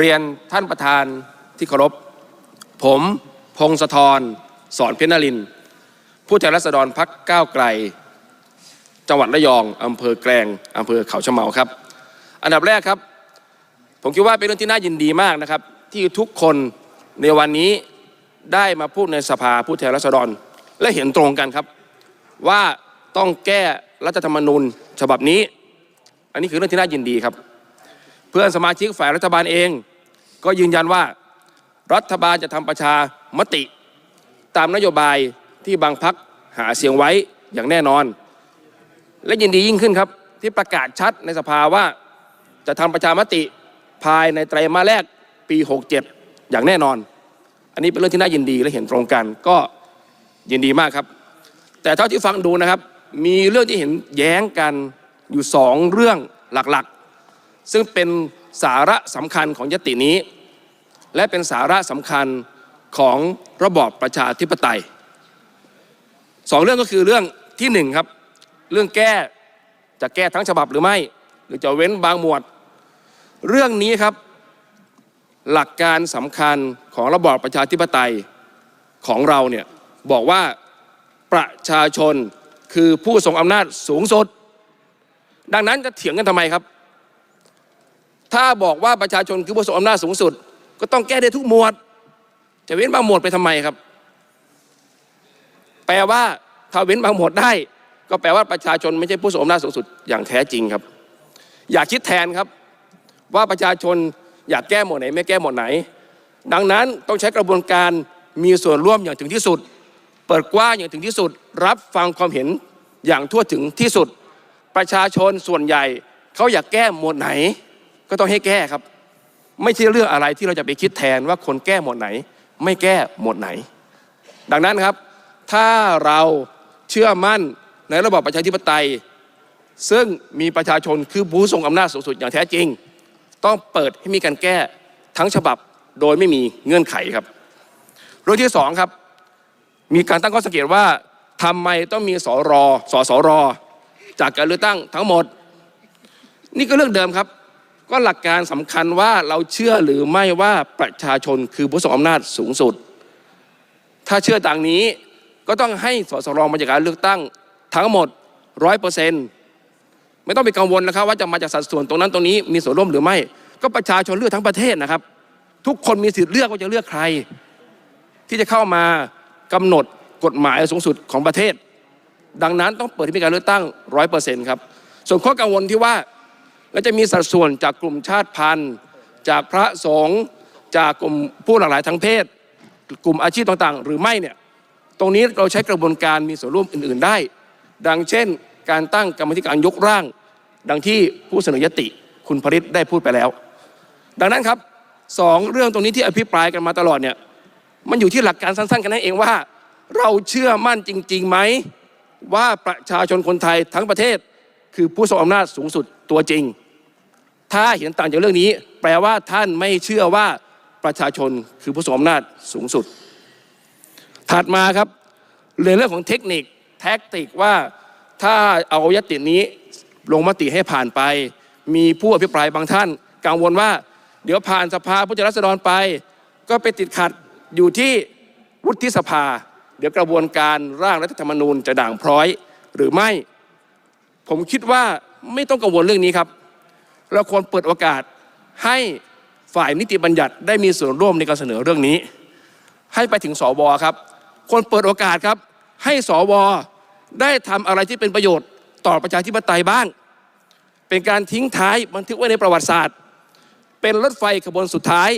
เรียนท่านประธานที่เคารพ ผมพงศธรสอนเพชรนริน ผู้แทนราษฎรพักก้าวไกล จังหวัดระยองอำเภอแกลงอำเภอเขาชะเมาครับ อันดับแรกครับ ผมคิดว่าเป็นเรื่องที่น่ายินดีมากนะครับ ที่ทุกคนในวันนี้ได้มาพูดในสภาผู้แทนราษฎร และเห็นตรงกันครับ ว่าต้องแก้รัฐธรรมนูญฉบับนี้ อันนี้คือเรื่องที่น่ายินดีครับ เพื่อนสมาชิกฝ่ายรัฐบาลเอง ก็ยืนยันว่า รัฐบาลจะทำประชามติ ตามนโยบายที่บางพักหาเสียงไว้อย่างแน่นอน และยินดียิ่งขึ้นครับ ที่ประกาศชัดในสภาว่า จะทำประชามติภายในไตรมาสแรกปี 67 อย่างแน่นอน อันนี้เป็นเรื่องที่น่ายินดีและเห็นตรงกันก็ยินดีมากครับ แต่เท่าที่ฟังดูนะครับ มีเรื่องที่เห็นแย้งกันอยู่สองเรื่องหลักๆ ซึ่งเป็น สาระสำคัญของยตินี้ และเป็นสาระสำคัญของระบอบประชาธิปไตยสองเรื่องก็คือเรื่องที่หนึ่งครับ เรื่องแก้จะแก้ทั้งฉบับหรือไม่ หรือจะเว้นบางหมวด เรื่องนี้ครับ หลักการสำคัญของระบอบประชาธิปไตยของเราเนี่ยบอกว่าประชาชนคือผู้ทรงอำนาจสูงสุด ดังนั้นจะเถียงกันทำไมครับ ถ้าบอกว่าประชาชนคือผู้ทรงอำนาจสูงสุด ก็ต้องแก้ได้ทุกหมวด จะเว้นบางหมวดไปทำไมครับ แปลว่าถ้าเว้นบางหมวดได้ ก็แปลว่าประชาชนไม่ใช่ผู้ทรงอำนาจสูงสุด อย่างแท้จริงครับ อยากคิดแทนครับ ว่าประชาชนอยากแก้หมวดไหน ไม่แก้หมวดไหน ดังนั้นต้องใช้กระบวนการมีส่วนร่วมอย่างถึงที่สุด เปิดกว้างอย่างถึงที่สุด รับฟังความเห็นอย่างทั่วถึงที่สุด ประชาชนส่วนใหญ่เขาอยากแก้หมวดไหน ก็ต้องให้แก้ครับ ไม่ใช่เรื่องอะไรที่เราจะไปคิดแทนว่าคนแก้หมวดไหน ไม่แก้หมวดไหน ดังนั้นครับ ถ้าเราเชื่อมั่นในระบอบประชาธิปไตย ซึ่งมีประชาชนคือผู้ทรงอำนาจสูงสุดอย่างแท้จริง ต้องเปิดให้มีการแก้ทั้งฉบับโดยไม่มีเงื่อนไขครับเรื่องที่สองครับ มีการตั้งข้อสังเกตว่าทำไมต้องมีสรสสรจากการเลือกตั้งทั้งหมด นี่ก็เรื่องเดิมครับ ก็หลักการสำคัญว่าเราเชื่อหรือไม่ว่าประชาชนคือผู้ทรงอำนาจสูงสุด ถ้าเชื่อต่างนี้ก็ต้องให้สสรมาจากการเลือกตั้งทั้งหมดร้อยเปอร์เซ็นต์ไม่ต้องไปกังวลนะครับ ว่าจะมาจากสัดส่วนตรงนั้นตรงนี้มีส่วนร่วมหรือไม่ ก็ประชาชนเลือกทั้งประเทศนะครับ ทุกคนมีสิทธิ์เลือกว่าจะเลือกใคร ที่จะเข้ามากำหนดกฎหมายสูงสุดของประเทศ ดังนั้นต้องเปิดให้มีการเลือกตั้งร้อยเปอร์เซ็นต์ครับส่วนข้อกังวลที่ว่า แล้วจะมีสัดส่วนจากกลุ่มชาติพันธุ์ จากพระสงฆ์จากกลุ่มผู้หลากหลายทางเพศ กลุ่มอาชีพต่างๆ หรือไม่เนี่ยตรงนี้เราใช้กระบวนการมีส่วนร่วมอื่น ๆได้ ดังเช่น การตั้งกรรมธิการยกร่าง ดังที่ผู้เสนอยติคุณพริษได้พูดไปแล้ว ดังนั้นครับสองเรื่องตรงนี้ที่อภิปรายกันมาตลอดเนี่ยมันอยู่ที่หลักการสั้นๆ กันนั่นเองว่า เราเชื่อมั่นจริงๆไหมว่าประชาชนคนไทยทั้งประเทศ คือผู้ทรงอำนาจสูงสุดตัวจริง ถ้าเห็นต่างจากเรื่องนี้ แปลว่าท่านไม่เชื่อว่าประชาชนคือผู้ทรงอำนาจสูงสุด ถัดมาครับเรื่องเรื่องของเทคนิคแท็กติกว่าถ้าเอายตินี้ลงมติให้ผ่านไป มีผู้อภิปรายบางท่าน กังวลว่า เดี๋ยวผ่านสภาผู้แทนราษฎรไป ก็ไปติดขัดอยู่ที่วุฒิสภา เดี๋ยวกระบวนการร่างรัฐธรรมนูญจะด่างพร้อยหรือไม่ ผมคิดว่าไม่ต้องกังวลเรื่องนี้ครับ เราควรเปิดโอกาสให้ฝ่ายนิติบัญญัติได้มีส่วนร่วมในการเสนอเรื่องนี้ ให้ไปถึงสวครับควรเปิดโอกาสครับ ให้สวได้ทำอะไรที่เป็นประโยชน์ต่อประชาธิปไตยบ้าง เป็นการทิ้งท้ายบันทึกไว้ในประวัติศาสตร์ เป็นรถไฟขบวนสุดท้าย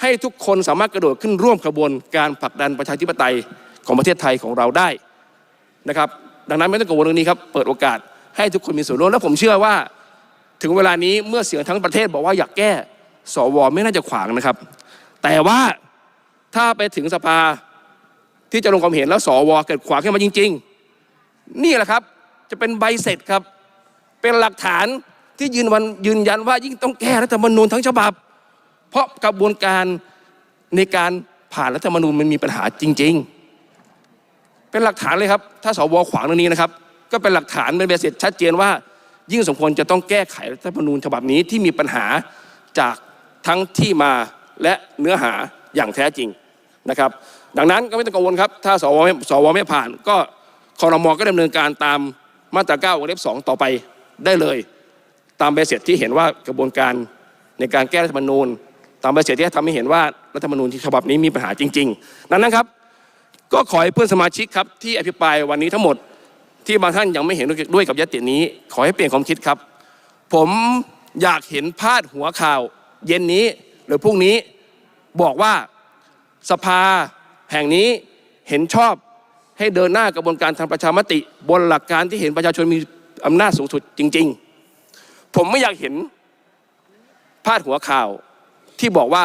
ให้ทุกคนสามารถกระโดดขึ้นร่วมขบวนการผลักดันประชาธิปไตยของประเทศไทยของเราได้นะครับ ดังนั้นไม่ต้องกังวลเรื่องนี้ครับ เปิดโอกาสให้ทุกคนมีส่วนร่วมและผมเชื่อว่า ถึงเวลานี้เมื่อเสียงทั้งประเทศบอกว่าอยากแก้สวไม่น่าจะขวางนะครับ แต่ว่าถ้าไปถึงสภาที่จะลงความเห็นแล้วสวเกิดขวางขึ้นมาจริง ๆ นี่แหละครับจะเป็นใบเสร็จครับ เป็นหลักฐานที่ยืนวันยืนยันว่ายิ่งต้องแก้รัฐธรรมนูญทั้งฉบับ เพราะกระบวนการในการผ่านรัฐธรรมนูญมันมีปัญหาจริง ๆ เป็นหลักฐานเลยครับ ถ้าสวขวางเรื่องนี้นะครับ ก็เป็นหลักฐานเป็นใบเสร็จชัดเจนว่า ยิ่งสมควรจะต้องแก้ไขรัฐธรรมนูญฉบับนี้ที่มีปัญหาจากทั้งที่มาและเนื้อหาอย่างแท้จริงนะครับ ดังนั้นก็ไม่ต้องกังวลครับ ถ้าสวไม่สวไม่ผ่าน ก็คอรมอก็ดำเนินการตามมาตรา9วงเล็บ2ต่อไปได้เลย ตามใบเสร็จที่เห็นว่ากระบวนการในการแก้รัฐธรรมนูญ ตามใบเสร็จที่ทำให้เห็นว่ารัฐธรรมนูญฉบับนี้มีปัญหาจริงๆดังนั้นครับ ก็ขอให้เพื่อนสมาชิกครับที่อภิปรายวันนี้ทั้งหมด ที่บางท่านยังไม่เห็นด้วยกับยตินี้ ขอให้เปลี่ยนความคิดครับ ผมอยากเห็นพาดหัวข่าว เย็นนี้หรือพรุ่งนี้บอกว่าสภาแห่งนี้เห็นชอบให้เดินหน้ากระบวนการทำประชามติ บนหลักการที่เห็นประชาชนมีอำนาจสูงสุดจริง ๆ ผมไม่อยากเห็นพาดหัวข่าวที่บอกว่า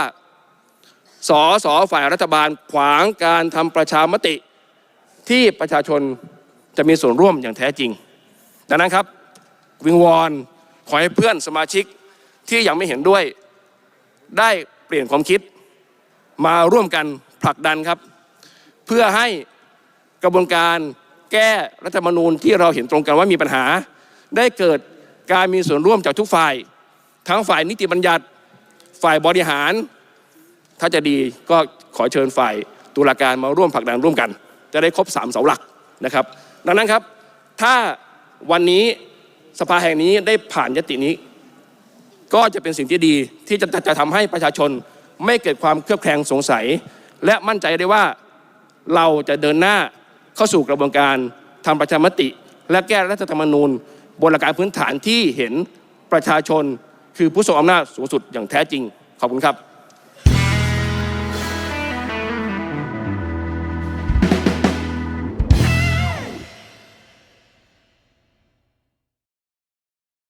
สอสอฝ่ายรัฐบาลขวางการทำประชามติที่ประชาชน จะมีส่วนร่วมอย่างแท้จริง ดังนั้นครับวิงวอนขอให้เพื่อนสมาชิกที่ยังไม่เห็นด้วย ได้เปลี่ยนความคิดมาร่วมกันผลักดันครับ เพื่อให้กระบวนการแก้รัฐธรรมนูญที่เราเห็นตรงกันว่ามีปัญหา ได้เกิดการมีส่วนร่วมจากทุกฝ่าย ทั้งฝ่ายนิติบัญญัติฝ่ายบริหาร ถ้าจะดีก็ขอเชิญฝ่ายตุลาการมาร่วมผลักดันร่วมกัน จะได้ครบสามเสาหลักนะครับ ดังนั้นครับ ถ้าวันนี้สภาแห่งนี้ได้ผ่านยตินี้ ก็จะเป็นสิ่งที่ดีที่จะจะทำให้ประชาชนไม่เกิดความเครือบแคลงสงสัย และมั่นใจได้ว่าเราจะเดินหน้าเข้าสู่กระบวนการทำประชามติ และแก้รัฐธรรมนูญ บนหลักการพื้นฐานที่เห็นประชาชนคือผู้ทรงอำนาจสูงสุดอย่างแท้จริง ขอบคุณครับ